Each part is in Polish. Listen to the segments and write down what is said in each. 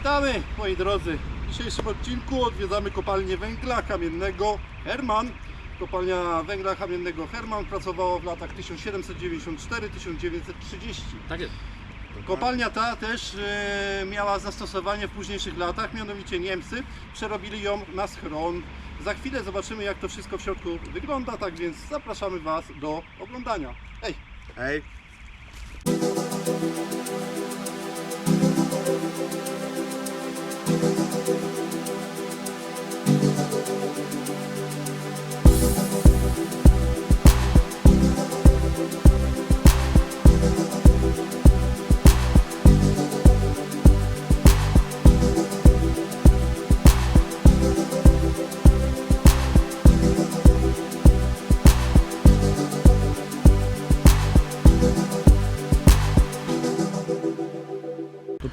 Witamy moi drodzy. W dzisiejszym odcinku odwiedzamy kopalnię węgla kamiennego Herman. Kopalnia węgla kamiennego Herman pracowała w latach 1794-1930. Tak jest. Kopalnia ta też e, miała zastosowanie w późniejszych latach, mianowicie Niemcy przerobili ją na schron. Za chwilę zobaczymy jak to wszystko w środku wygląda, tak więc zapraszamy Was do oglądania. Hej! Hej.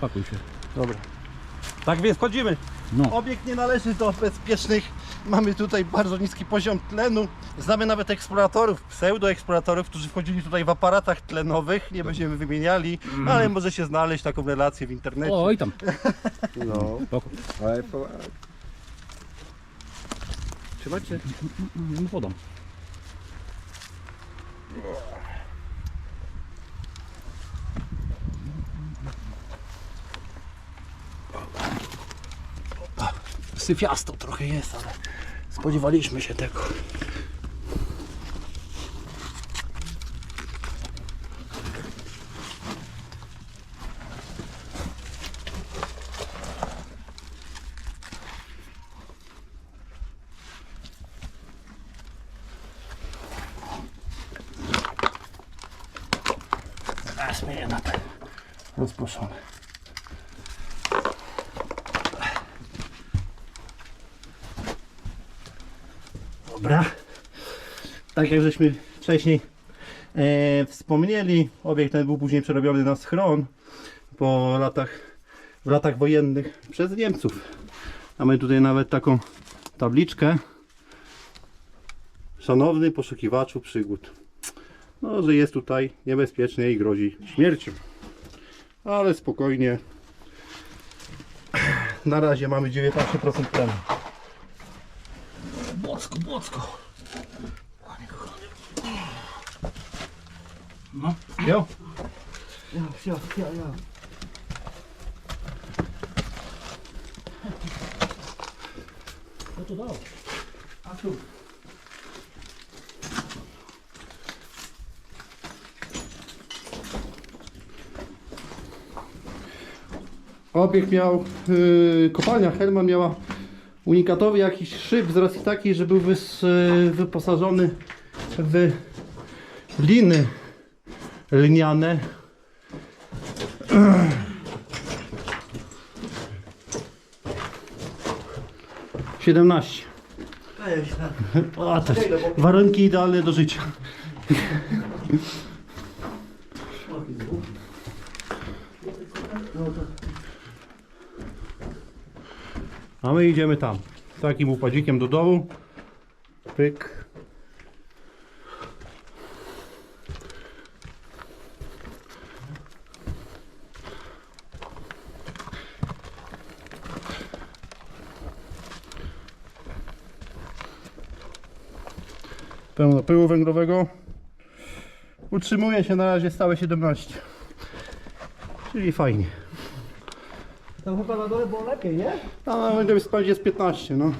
Pakuj się. Dobra. Tak więc chodzimy. No. Obiekt nie należy do bezpiecznych. Mamy tutaj bardzo niski poziom tlenu. Znamy nawet eksploratorów, pseudoeksploratorów, którzy wchodzili tutaj w aparatach tlenowych. Nie będziemy wymieniali, ale może się znaleźć taką relację w internecie. Oj tam. No, Spoko. ale po... Trzymać się? No podam. Syfiasto trochę jest, ale spodziewaliśmy się tego. Wezmę je na ten rozproszony. Dobra. Tak jak żeśmy wcześniej e, wspomnieli, obiekt ten był później przerobiony na schron po latach, w latach wojennych przez Niemców. Mamy tutaj nawet taką tabliczkę. Szanowny poszukiwaczu przygód. No, że jest tutaj niebezpiecznie i grozi śmiercią. Ale spokojnie. Na razie mamy 19% tlenu. Bocko, bocko. No. Jo? Ja, ja, ja, ja. Co to dało? A tu. Obiekt miał, yy, kopalnia Herman miała unikatowy jakiś szyb z racji takiej, że był wys, yy, wyposażony w liny lniane. Siedemnaście. O, też warunki idealne do życia. my idziemy tam. Takim upadzikiem do dołu. Pyk. Pełno pyłu węglowego. Utrzymuje się na razie stałe 17. Czyli fajnie. Tam chyba na dole było lepiej, nie? A na węglowie sprawdzić jest 15, no.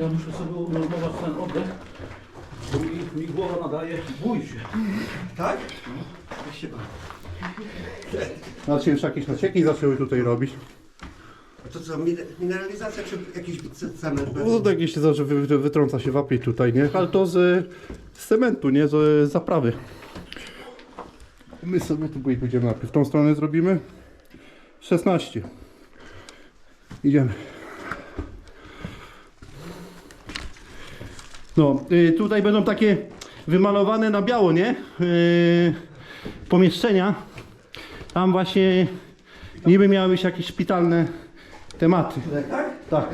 Ja muszę sobie unormować ten oddech. Bo mi, mi głowa nadaje. Bój się. Tak? Znaczy już jakieś nacieki zaczęły tutaj robić. A to co, min- mineralizacja czy jakiś cement? No to jakieś wy- wytrąca się wapiej tutaj, nie? Ale to z, z cementu, nie? Z zaprawy. My sobie tu pójdziemy najpierw. tą stronę zrobimy. 16. Idziemy. No, y, tutaj będą takie wymalowane na biało, nie? Y, pomieszczenia. Tam właśnie niby miały być jakieś szpitalne tematy. Tak?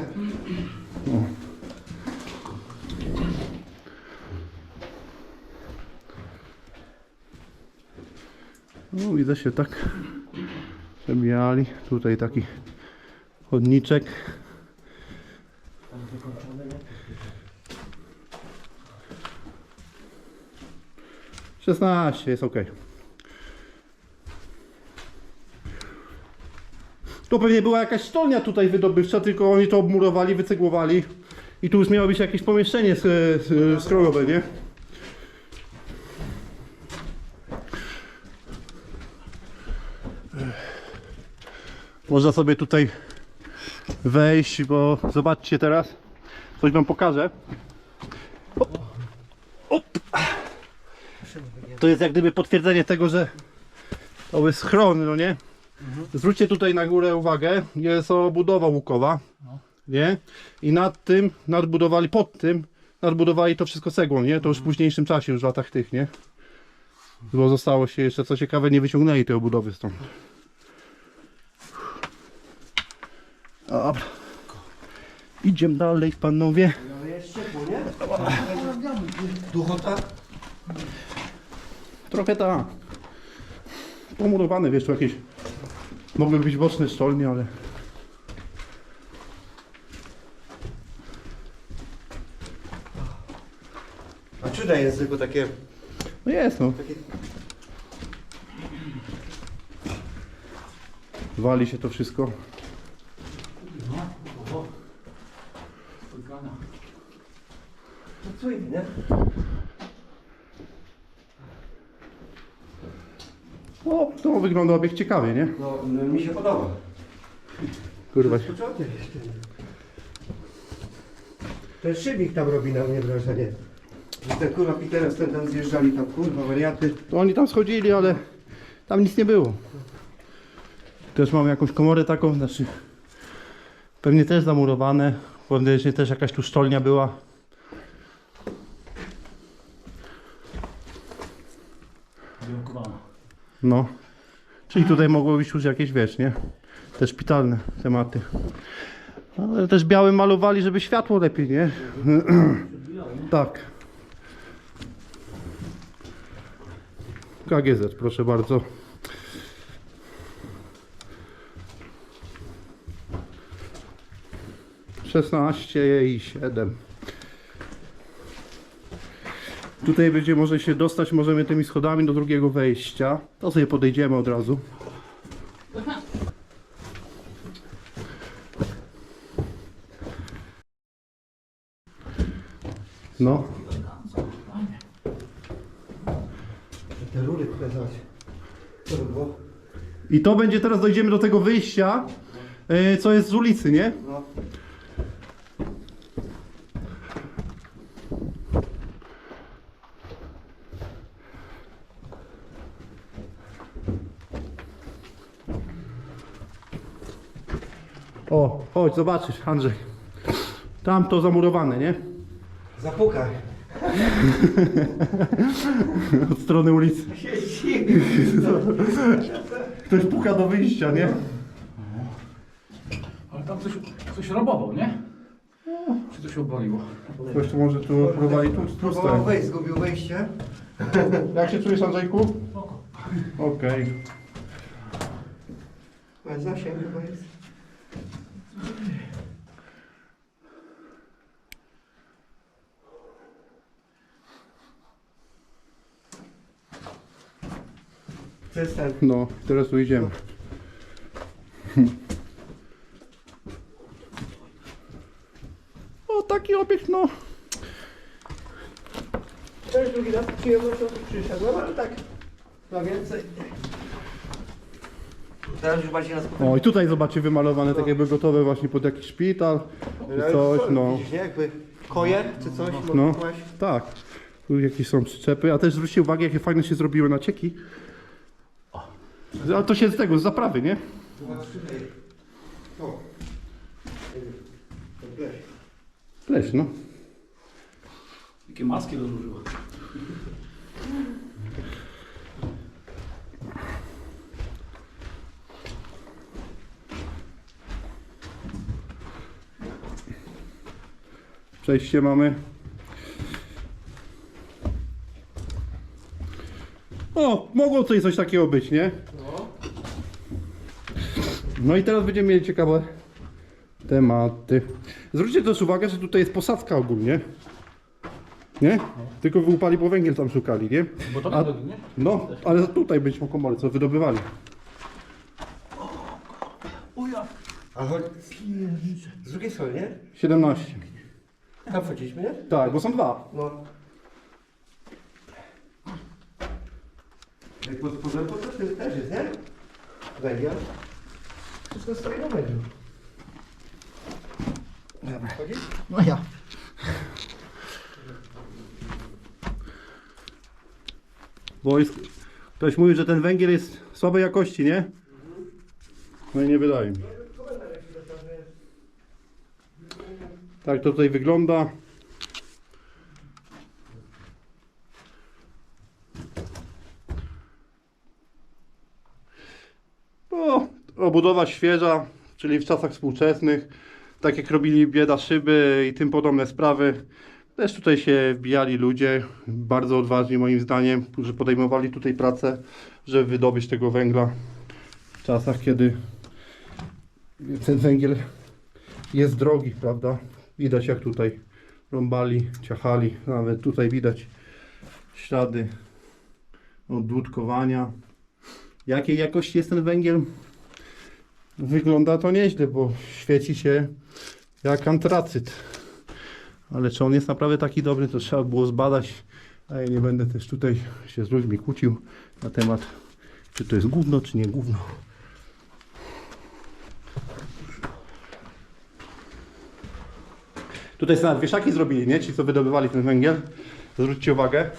No. No widzę się tak przebijali. Tutaj taki chodniczek. Szesnaście jest ok. To pewnie była jakaś stolnia tutaj wydobywcza, tylko oni to obmurowali, wycegłowali. I tu już miało być jakieś pomieszczenie sk- sk- skrojowe, nie? Można sobie tutaj wejść, bo zobaczcie teraz. Coś wam pokażę. Op. Op. To jest jak gdyby potwierdzenie tego, że to jest schron, no nie? Zwróćcie tutaj na górę uwagę, jest obudowa łukowa, nie? I nad tym nadbudowali, pod tym nadbudowali to wszystko cegłą, nie? To już w późniejszym czasie, już w latach tych, nie? Bo zostało się jeszcze, co ciekawe, nie wyciągnęli tej obudowy stąd. Dobra. Idziemy dalej, panowie. Ale jest ciepło, nie? Duchota? Trochę tak. Pomurowane, wiesz, tu jakieś... Mogły być boczne szczolnie, ale... A czyda jest tylko takie... No jest, no. takie... Wali się to wszystko. No, co inne, nie? O, to wygląda obiekt ciekawie, nie? No, no mi się podoba. Kurwa. Początek jeszcze. Ten szybik tam robi na mnie wrażenie. Że ten kurwa Petera stąd tam zjeżdżali, tam kurwa wariaty. To oni tam schodzili, ale tam nic nie było. Też mamy jakąś komorę taką, znaczy pewnie też zamurowane. Pewnie też jakaś tu szczolnia była. Wyjątkowana. No. Czyli tutaj mogło być już jakieś, wiesz, nie? Te szpitalne tematy. Ale też białym malowali, żeby światło lepiej, nie? tak. KGZ, proszę bardzo. Szesnaście i siedem. Tutaj będzie może się dostać, możemy tymi schodami do drugiego wejścia. To sobie podejdziemy od razu. No, Te rury tutaj zobacz. Co to było? i to będzie teraz dojdziemy do tego wyjścia, yy, co jest z ulicy, nie? No. O, chodź, zobaczysz, Andrzej. Tam to zamurowane, nie? Zapukaj. Od strony ulicy. Ktoś puka do wyjścia, nie? Ale tam coś, coś robował, nie? Czy to się obaliło? Ktoś tu może tu próbowali tu Próbował wejść, zgubił wejście. Jak się czujesz, Andrzejku? Okej. Ale zasięg chyba jest. Ten. No, teraz tu idziemy. O, taki obiekt, no. Już drugi raz przyjemnością przyszedłem, ale tak. Na więcej. Teraz już bardziej na spokojnie. O, i tutaj zobaczcie wymalowane, tak jakby gotowe właśnie pod jakiś szpital, czy coś, no. Widzisz, nie? Jakby kojer czy coś No, tak. Tu jakieś są przyczepy, a też zwróćcie uwagę, jakie fajne się zrobiły nacieki. Ale to się z tego, z zaprawy, nie? O. Weź. Pleś, no. Jakie maski rozłożyła. Przejście mamy. O, mogło tutaj coś takiego być, nie? No i teraz będziemy mieli ciekawe tematy. Zwróćcie też uwagę, że tutaj jest posadzka ogólnie. Nie? Tylko wyłupali, bo węgiel tam szukali, nie? Bo to A- nie? No, ale tutaj byliśmy komary, co wydobywali. Uja. A chodź... Z drugiej strony, nie? 17. Tam wchodziliśmy, nie? Tak, bo są dwa. No. Jak pod spodem to też też jest, nie? Węgiel. Wszystko stoi na węgiel. Dobra. Chodzisz? No ja. Bo jest, ktoś mówi, że ten węgiel jest słabej jakości, nie? No i nie wydaje mi. Tak to tutaj wygląda. O, obudowa świeża, czyli w czasach współczesnych, tak jak robili bieda szyby i tym podobne sprawy. Też tutaj się wbijali ludzie, bardzo odważni moim zdaniem, którzy podejmowali tutaj pracę, żeby wydobyć tego węgla w czasach, kiedy ten węgiel jest drogi, prawda? Widać jak tutaj rąbali, ciachali, nawet tutaj widać ślady odłódkowania. Jakiej jakości jest ten węgiel? Wygląda to nieźle, bo świeci się jak antracyt. Ale czy on jest naprawdę taki dobry, to trzeba było zbadać. A ja nie będę też tutaj się z ludźmi kłócił na temat, czy to jest gówno, czy nie gówno. Tutaj sobie nawet wieszaki zrobili, nie? Ci, co wydobywali ten węgiel. Zwróćcie uwagę.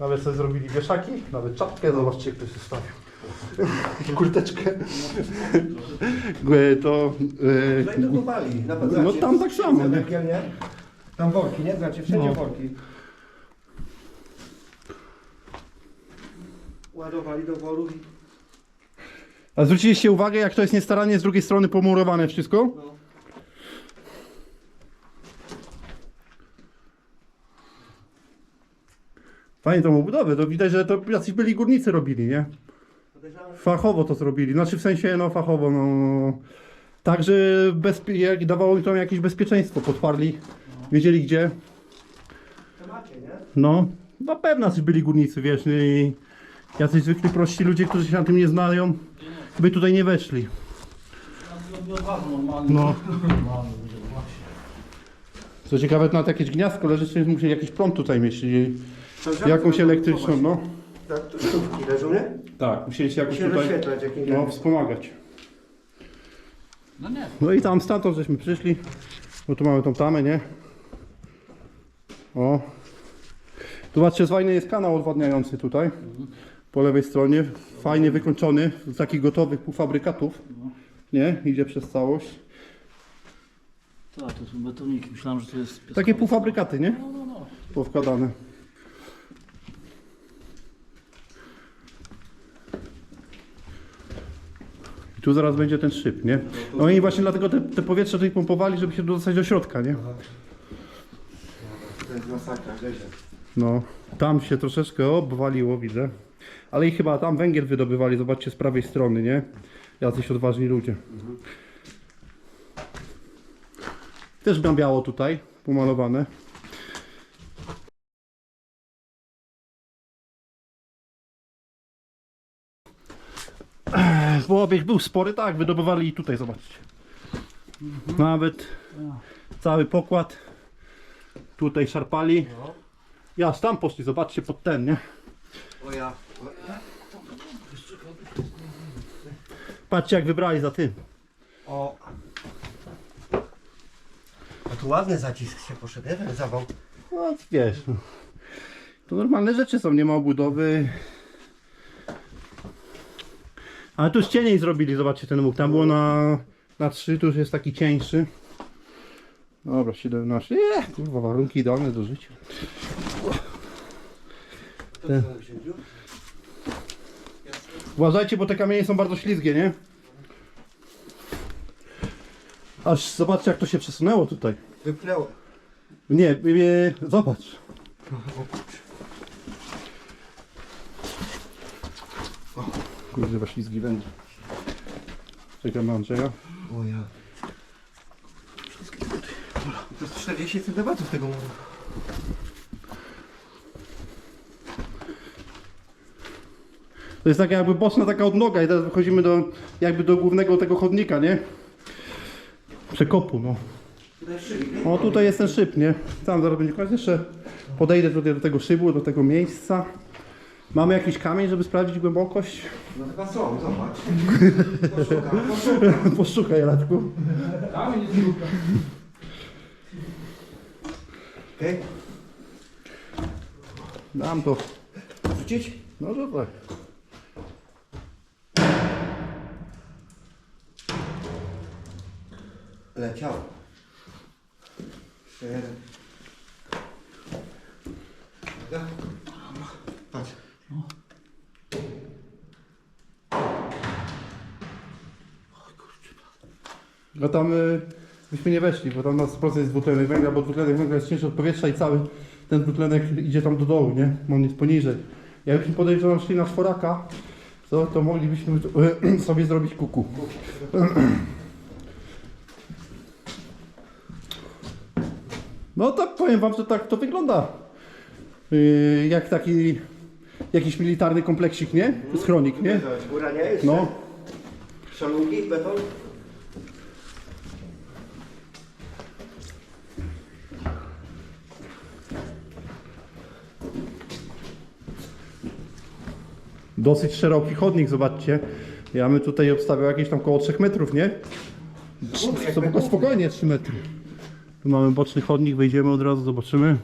Nawet sobie zrobili wieszaki, nawet czapkę, zobaczcie, to się stawił. Kurteczkę. To... e, No na No tam tak samo, nie? Węgiel, nie? Tam worki, nie? Znaczy wszędzie No. worki. Ładowali do worów i... A zwróciliście uwagę, jak to jest niestarannie z drugiej strony pomurowane wszystko? No. Fajnie tą obudowę, to widać, że to jacyś byli górnicy robili, nie? Fachowo to zrobili, znaczy w sensie, no fachowo, no... Także bezpie- jak dawało im to jakieś bezpieczeństwo, podparli, wiedzieli gdzie. nie? No, na pewno jacyś byli górnicy, wiesz, i jacyś zwykli prości ludzie, którzy się na tym nie znają, by tutaj nie weszli. No. No. Co ciekawe, to na jakieś gniazdko leży, czyli musieli jakiś prąd tutaj mieć, czyli Żeby jakąś elektryczną, no. Tak, tu sztówki leżą, nie? Tak, musieli się jakoś tutaj, rozświetlać jakimś... no, wspomagać. No nie. No i tam stamtąd żeśmy przyszli, bo tu mamy tą tamę, nie? O. Zobaczcie, fajny jest kanał odwadniający tutaj, po lewej stronie, fajnie wykończony, z takich gotowych półfabrykatów, nie? Idzie przez całość. Tak, to są betoniki. Myślałem, że to jest... Takie półfabrykaty, nie? No, no, no. Powkładane. Tu zaraz będzie ten szyb, nie? No i właśnie dlatego te, te powietrze tutaj pompowali, żeby się dostać do środka, nie? To jest masakra. No, tam się troszeczkę obwaliło, widzę. Ale i chyba tam węgiel wydobywali, zobaczcie z prawej strony, nie? Jacyś odważni ludzie. Też na biało tutaj, pomalowane. Bo obieg był spory, tak, wydobywali i tutaj, zobaczcie. Nawet cały pokład tutaj szarpali. Ja, tam poszli, zobaczcie pod ten, nie? O ja. Patrzcie jak wybrali za tym. O. A tu ładny zacisk się poszedł, nie? Ten zawał. No wiesz, no. to normalne rzeczy są, nie ma obudowy. Ale tu już cieniej zrobili, zobaczcie ten łuk. Tam było na, na 3, tu już jest taki cieńszy. Dobra, 17. Nie, kurwa, warunki idealne do życia. Ten. Uważajcie, bo te kamienie są bardzo ślizgie, nie? Aż zobaczcie jak to się przesunęło tutaj. Wypnęło. Nie, nie, zobacz. Kurde, ślizgi wędrze. Czekam na Andrzeja. O ja. To jest 40 cm tego muru. To jest taka jakby boczna taka odnoga i teraz wychodzimy do jakby do głównego tego chodnika, nie? Przekopu, no. O, tutaj jest ten szyb, nie? Tam zaraz będzie koniec. Jeszcze podejdę tutaj do tego szybu, do tego miejsca. Mamy jakiś kamień, żeby sprawdzić głębokość? No chyba są, zobacz. Poszukam, poszukam. Poszukaj, Radku. Kamień jest grubka. Okej, Dam to. wrzucić? No to tak. Leciał. Jeszcze jeden. Uwaga. No tam y, byśmy nie weszli, bo tam na 100% jest dwutlenek węgla, bo dwutlenek węgla jest cięższy od powietrza i cały ten dwutlenek idzie tam do dołu, nie? On jest poniżej. Jakbyśmy podejrzewam szli na czworaka, to, to moglibyśmy y, sobie zrobić kuku. No tak powiem wam, że tak to wygląda. Y, jak taki jakiś militarny kompleksik, nie? Schronik, nie? Góra nie jest? No. Szalunki, beton? Dosyć szeroki chodnik, zobaczcie. Ja bym tutaj obstawiał jakieś tam koło 3 metrów, nie? Spoko- Spokojnie 3 metry. Tu mamy boczny chodnik, wejdziemy od razu, zobaczymy.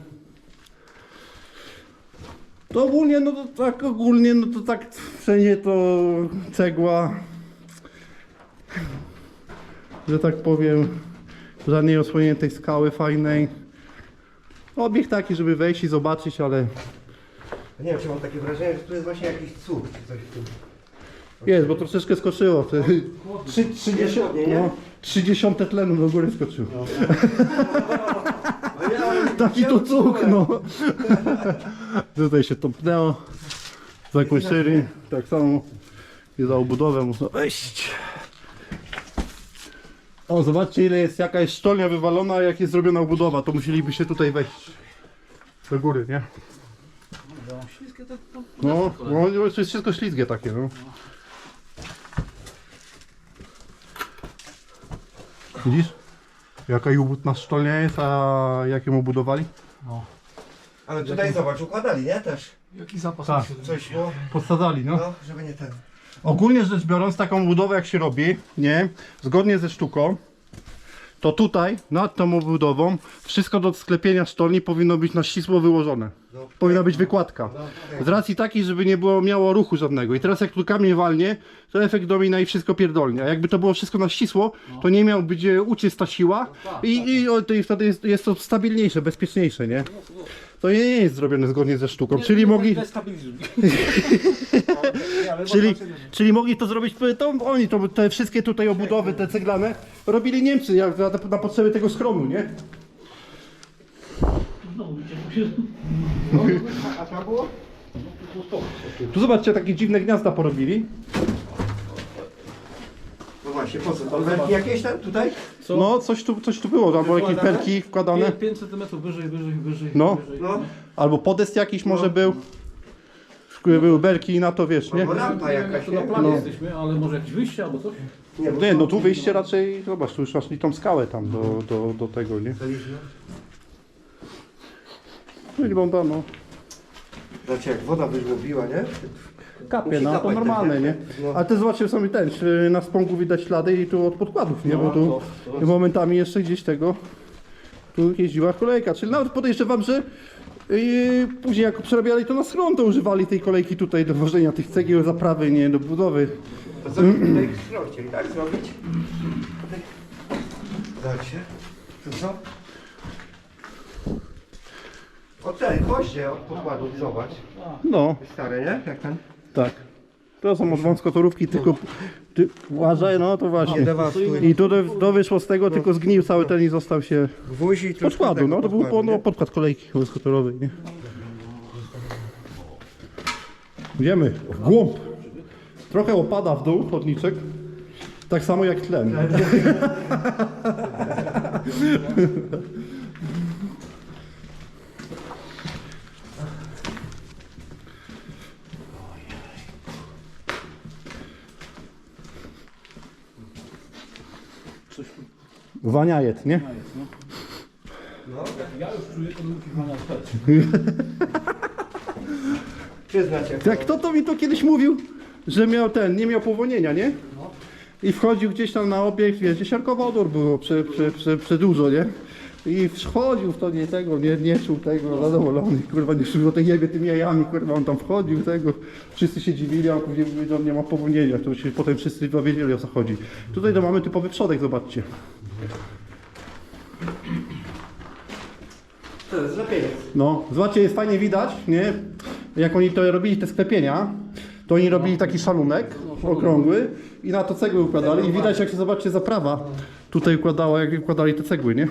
To ogólnie, no to tak ogólnie, no to tak wszędzie to cegła. Że tak powiem, żadnej osłoniętej skały fajnej. Obiekt taki, żeby wejść i zobaczyć, ale Nie wiem, czy mam takie wrażenie, że tu jest właśnie jakiś cud, czy coś w tym. Jest, bo troszeczkę skoczyło. Te, trzy, 30, Spodnie, nie? no, 30 tlenu do góry skoczyło. No Taki to cuk, no. Tutaj się topnęło. Zakończyli. Tak samo i za obudowę można wejść. O, zobaczcie ile jest, jaka jest sztolnia wywalona, a jak jest zrobiona obudowa. To musieliby się tutaj wejść. Do góry, nie? Śliskie to, to No, no to jest wszystko ślizgie takie, no. Widzisz? Jaka jubutna sztolnia jest, a jak ją obudowali? No. Ale tutaj zobacz, układali, nie? Też. Jaki zapas Tak. Coś było, Podsadzali, no. no, żeby nie ten. Ogólnie rzecz biorąc, taką budowę jak się robi, nie? Zgodnie ze sztuką, to tutaj, nad tą obudową, wszystko do sklepienia sztolni powinno być na ścisło wyłożone. Powinna być wykładka. Z racji takiej, żeby nie było miało ruchu żadnego. I teraz jak tu kamień walnie, to efekt domina i wszystko pierdolnie. A jakby to było wszystko na ścisło, to nie miał być e, uczysta siła i, i, o, to, i wtedy jest, jest to stabilniejsze, bezpieczniejsze, nie? To nie jest zrobione zgodnie ze sztuką. Czyli mogli... Czyli, czyli mogli to zrobić, to oni to, te wszystkie tutaj obudowy, te ceglane, robili Niemcy jak, na, na potrzeby tego schronu, nie? Znowu widzicie, A tam było? Tu zobaczcie, takie dziwne gniazda porobili. No właśnie, po co? Belki jakieś tam tutaj? Co? No, coś tu, coś tu było, tam były jakieś belki wkładane. 5 cm wyżej, wyżej, wyżej. No. wyżej. No. Albo podest jakiś może był. Były belki i na to, wiesz, nie? Albo rampa Nie wiem, jakaś, jak to na nie? planie No. jesteśmy, ale może jakieś wyjście albo coś? Nie, bo Nie, no tu wyjście raczej, zobacz, tu już masz tą skałę tam do, do, do tego, nie? Zaliśmy. Wygląda, no. Znaczy jak woda wyżłobiła, nie? Kapie, Musi no to kapać normalne, nie? nie? No. Ale ty zobaczył sobie ten, czy na spągu widać ślady i tu od podkładów, nie? Bo tu to- to- momentami jeszcze gdzieś tego, tu jeździła kolejka, czyli nawet podejrzewam, że yy, później jak przerabiali to na schron, to używali tej kolejki tutaj do wożenia tych cegieł, zaprawy, nie? Do budowy. To co tutaj schron chcieli, tak zrobić? Zobaczcie. Tu co? O ten, gwoździe od pokładów, zobacz. No, Stare, nie? Jak ten? tak. To są od wąskotorówki, tylko ty, uważaj, no to właśnie. Dewastuj. I tu do, do wyszło z tego, tylko zgnił cały ten i został się Gwóźdź i troszkę podkładu, tego no to był podkładu, po, no, nie? podkład kolejki wąskotorowej, nie? Idziemy w głąb Trochę opada w dół chodniczek. Tak samo jak tlen. Waniajet, nie? no. Ja już czuję ten łuki pana. Przyznać się. Jak kto to mi to kiedyś mówił, że miał ten, nie miał powonienia, nie? I wchodził gdzieś tam na obiekt, wiesz, dziesiątkowodór było prze, prze, prze, prze dużo, nie? I wchodził w to nie tego, nie, nie czuł tego, zadowolony, kurwa, nie czuł o tej jebie tymi jajami, kurwa, on tam wchodził, tego, wszyscy się dziwili, a on później mówił, że on nie ma powonienia, to się potem wszyscy wiedzieli o co chodzi. Tutaj to mamy typowy przodek, zobaczcie. To jest lepiej. No, zobaczcie, jest fajnie widać, nie? Jak oni to robili, te sklepienia, to oni robili taki szalunek okrągły i na to cegły układali i widać, jak się, zobaczcie, zaprawa tutaj układała, jak układali te cegły, nie?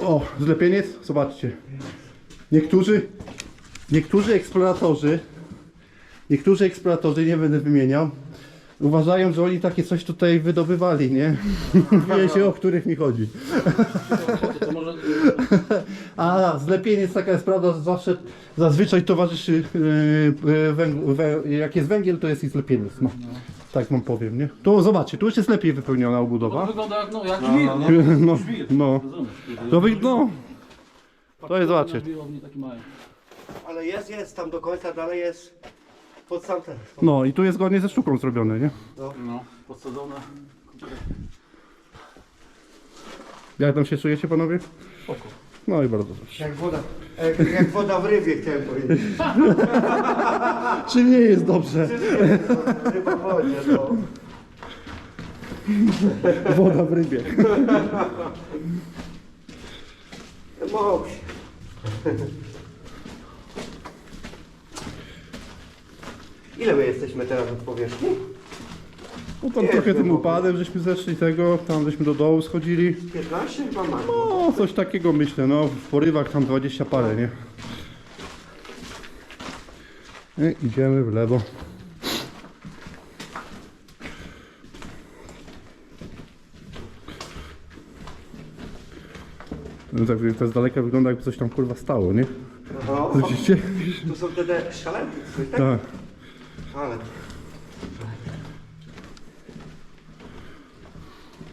O, zlepieniec, zobaczcie. Niektórzy, niektórzy eksploratorzy, niektórzy eksploratorzy, nie będę wymieniał, uważają, że oni takie coś tutaj wydobywali, nie? Wiecie, o których mi chodzi. To, to może... A zlepieniec taka jest prawda, że zawsze zazwyczaj towarzyszy yy, yy, węglu, wę, jak jest węgiel, to jest i zlepieniec. No. Tak wam powiem, nie? Tu zobaczcie, tu już jest lepiej wypełniona To obudowa. wygląda jak, no, jak żwir, nie? No, Żwir, no. rozumiesz? To wy, no. To jest, zobaczcie. Ale jest, jest, tam do końca dalej jest pod sam ten. No i tu jest zgodnie ze sztuką zrobione, nie? No, podsadzone. Jak tam się czujecie panowie? Spoko. No i bardzo dobrze. Jak woda, jak, jak woda w rybie chciałem powiedzieć. Czy nie jest dobrze? Ryba w wodzie, no. Woda w rybie. Mógł Ile my jesteśmy teraz od powierzchni? No tam Nie, trochę tym upadem żeśmy zeszli tego, tam żeśmy do dołu schodzili. 15 chyba ma. No, coś takiego myślę, no, w porywach tam 20 parę, nie? I idziemy w lewo. No tak, to z daleka wygląda jakby coś tam kurwa stało, nie? No, Widzicie? tu są te te szalety, coś tak? Tak. Ale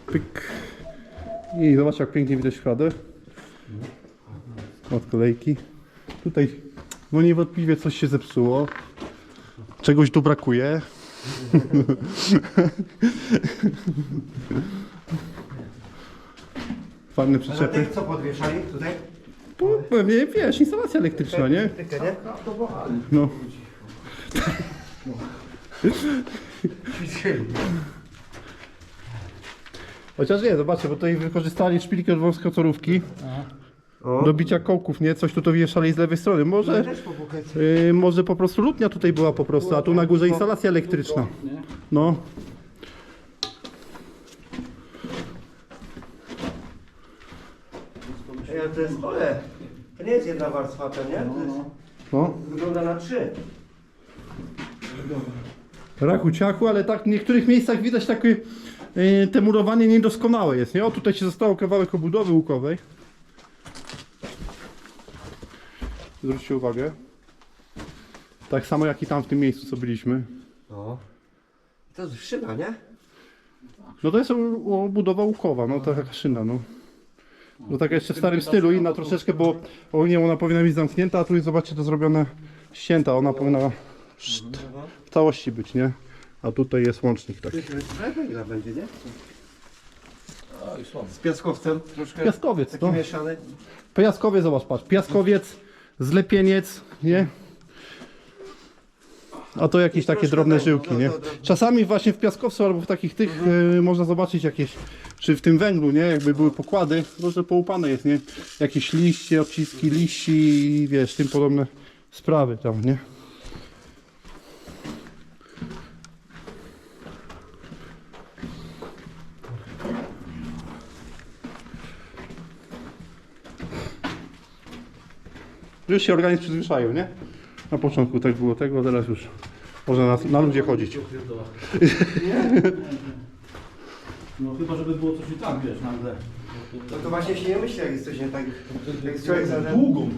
Pyk. I zobacz jak pięknie widać ślady. Od kolejki. Tutaj no niewątpliwie coś się zepsuło. Czegoś tu brakuje. Fajne przyczepy. co podwieszali tutaj? Tu pewnie wiesz, instalacja elektryczna, nie? Tykę, nie? No. Chociaż nie, zobaczcie, bo tutaj wykorzystali szpilki od wąskotorówki O. do bicia kołków, nie? Coś tu to wieszali z lewej strony. Może, popukać. yy, może po prostu lutnia tutaj była po prostu, a tu na górze instalacja elektryczna. No. Ej, ale to jest ole. To nie jest jedna warstwa, to nie? To jest, No. wygląda na trzy. Rachu ciachu, ale tak w niektórych miejscach widać takie yy, te murowanie niedoskonałe jest, nie? O, tutaj się zostało kawałek obudowy łukowej. Zwróćcie uwagę. Tak samo jak i tam w tym miejscu, co byliśmy. No. To jest szyna, nie? No to jest obudowa łukowa, no to taka szyna, no. No tak jeszcze w starym stylu, inna troszeczkę, bo ogólnie ona powinna być zamknięta, a tu jest, zobaczcie, to zrobione ścięta, ona powinna w całości być, nie? A tutaj jest łącznik taki. Węgla będzie, nie? A. Z piaskowcem troszkę Piaskowiec, taki no. mieszany. Piaskowiec, zobacz, patrz, piaskowiec, zlepieniec, nie? A to jakieś takie troszkę drobne tego, żyłki, no, nie? no, no. Czasami właśnie w piaskowcu albo w takich tych y, można zobaczyć jakieś, czy w tym węglu, nie? Jakby były pokłady, to że połupane jest, nie? Jakieś liście, odciski liści i wiesz, tym podobne sprawy tam, nie? Już się organizm przyzwyczaił, nie? Na początku tak było tego, teraz już Można na, na ludzie chodzić. No chyba, żeby było coś i tak, wiesz, nagle. No to właśnie się nie myśli, jak jest coś nie tak. Jak jest człowiek za Długą.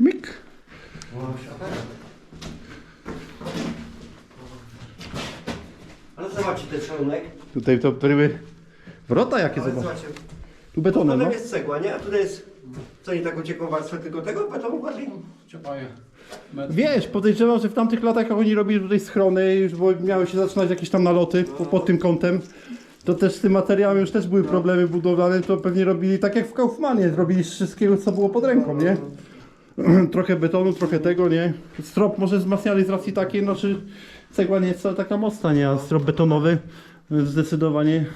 Mik. Ale zobaczcie ten szalunek. Tutaj to były wrota jakie Ale zobacz. zobaczcie. Tu betonem, Potem no. jest cegła, nie? A tutaj jest. Co nie taką ciekłą warstwę tylko tego betonu? Ciapaje. Metr. Wiesz, podejrzewam, że w tamtych latach, jak oni robili tutaj schrony, już było, miały się zaczynać jakieś tam naloty po, pod tym kątem, to też z tym materiałem już też były problemy budowlane, to pewnie robili tak jak w Kaufmanie, robili z wszystkiego, co było pod ręką, nie? trochę betonu, trochę tego, nie? Strop może wzmacniali z racji takiej, no czy cegła nie jest wcale taka mocna, nie? A strop betonowy zdecydowanie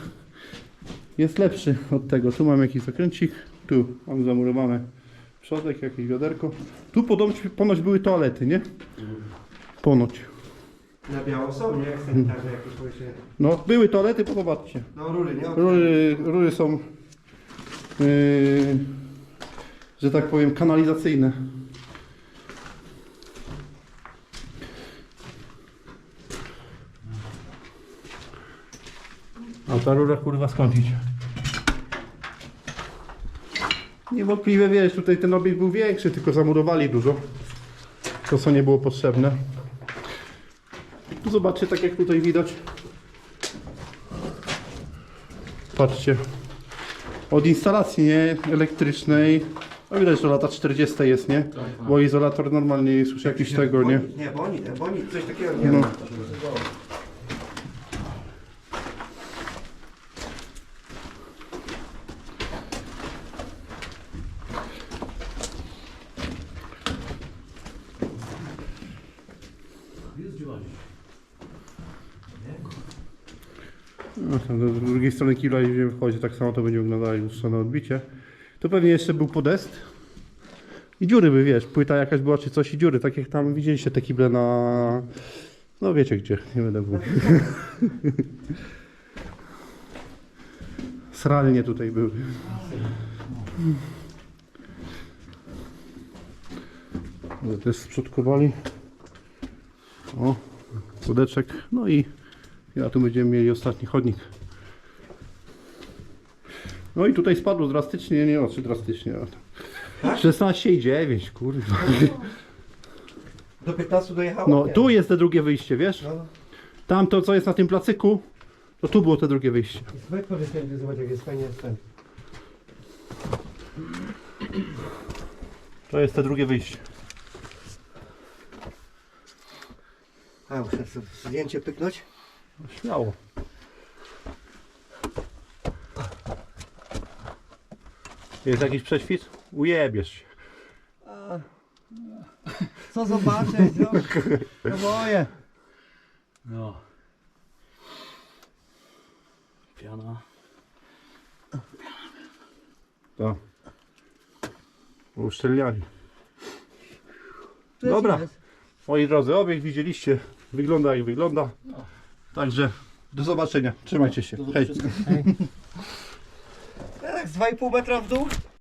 jest lepszy od tego. Tu mam jakiś zakręcik, tu mam zamurowane przodek, jakieś wiaderko. Tu ponoć, ponoć były toalety, nie? Ponoć. Na biało są, nie? Jak sanitarne jakieś powiedzmy. No, były toalety, bo zobaczcie. No rury, nie? Rury, rury są, yy, że tak powiem, kanalizacyjne. A ta rura kurwa skąd idzie? Niewątpliwie wiesz, tutaj ten obiekt był większy, tylko zamurowali dużo. To co nie było potrzebne. Tu zobaczcie, tak jak tutaj widać. Patrzcie. Od instalacji nie elektrycznej. No widać, że lata 40 jest, nie? Bo izolator normalnie jest już jakiś tego, nie? Nie, bonit, bonit, coś takiego nie No. ma. Do drugiej strony kibla nie wchodzi, tak samo to będzie wyglądało lustrzane odbicie. Tu pewnie jeszcze był podest. I dziury by, wiesz, płyta jakaś była czy coś i dziury, tak jak tam widzieliście te kible na... No wiecie gdzie, nie będę mówił. Sralnie tutaj były. Ale też sprzątkowali. O, łódeczek. No i ja tu będziemy mieli ostatni chodnik. No i tutaj spadło drastycznie, nie oczy drastycznie. ale 16 i 9, kurwa. Do 15 dojechało? No Nie. tu jest te drugie wyjście, wiesz? No. Tam to co jest na tym placyku, to tu było te drugie wyjście. Zobacz jak jest fajnie ten. To jest te drugie wyjście. A, muszę sobie zdjęcie pyknąć. Śmiało. Jest jakiś prześwit? Ujebiesz się. Co zobaczyć, no? No boję. No. Piana. Tak. Uszczelniali. Dobra. Moi drodzy, obiekt widzieliście. Wygląda jak wygląda. Także do zobaczenia. Trzymajcie się. Hej. Tak, z 2,5 metra w dół.